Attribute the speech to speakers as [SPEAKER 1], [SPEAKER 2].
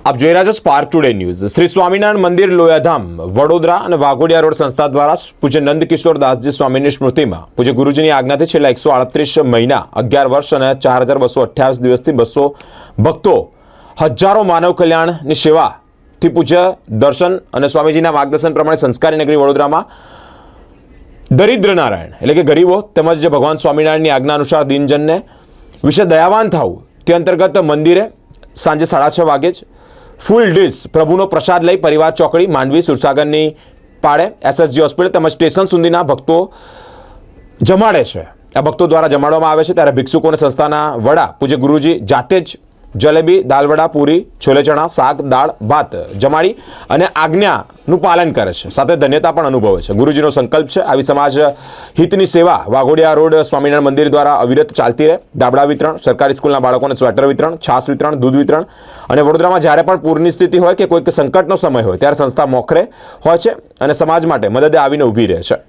[SPEAKER 1] આપ જોઈ રહ્યા છો spark today news Shri Swaminarayan મંદિર લોયાધામ, વડોદરા અને વાઘોડિયા રોડ સંસ્થા દ્વારા પૂજ્ય નંદકિશોર દાસજી સ્વામીની સ્મૃતિમાં પૂજ્ય ગુરુજીની આજ્ઞાથી છેલ્લા એકસો આડત્રીસ મહિના, અગિયાર વર્ષ અને ચાર હજાર બસો અઠ્યાવીસ દિવસથી બસો ભક્તો હજારો માનવ કલ્યાણની સેવાથી પૂજ્ય દર્શન અને સ્વામીજીના માર્ગદર્શન પ્રમાણે સંસ્કારી નગરી વડોદરામાં દરિદ્ર નારાયણ એટલે કે ગરીબો તેમજ જે ભગવાન સ્વામિનારાયણની આજ્ઞા અનુસાર દિનજનને વિશે દયાવાન થવું તે અંતર્ગત મંદિરે સાંજે સાડા છ વાગે જ ફૂલ ડીશ પ્રભુનો પ્રસાદ લઈ પરિવાર ચોકડી માંડવી સુરસાગરની પાળે એસએસજી હોસ્પિટલ તેમજ સ્ટેશન સુધીના ભક્તો જમાડે છે. આ ભક્તો દ્વારા જમાડવામાં આવે છે ત્યારે ભિક્ષુકોને સંસ્થાના વડા પૂજ્ય ગુરુજી જાતે જ જલેબી દાલવડા પૂરી, છોલે ચણા, શાક, દાળ, ભાત જમાડી અને આજ્ઞાનું પાલન કરે છે. સાથે ધન્યતા પણ અનુભવે છે. ગુરુજીનો સંકલ્પ છે. આવી સમાજ હિતની સેવા વાઘોડિયા રોડ સ્વામિનારાયણ મંદિર દ્વારા અવિરત ચાલતી રહે. દાબડા વિતરણ, સરકારી સ્કૂલના બાળકોને સ્વેટર વિતરણ, છાસ વિતરણ, દૂધ વિતરણ અને વડોદરામાં જ્યારે પણ પૂરની સ્થિતિ હોય કે કોઈક સંકટનો સમય હોય, ત્યારે સંસ્થા મોખરે હોય છે અને સમાજ માટે મદદે આવીને ઊભી રહે છે.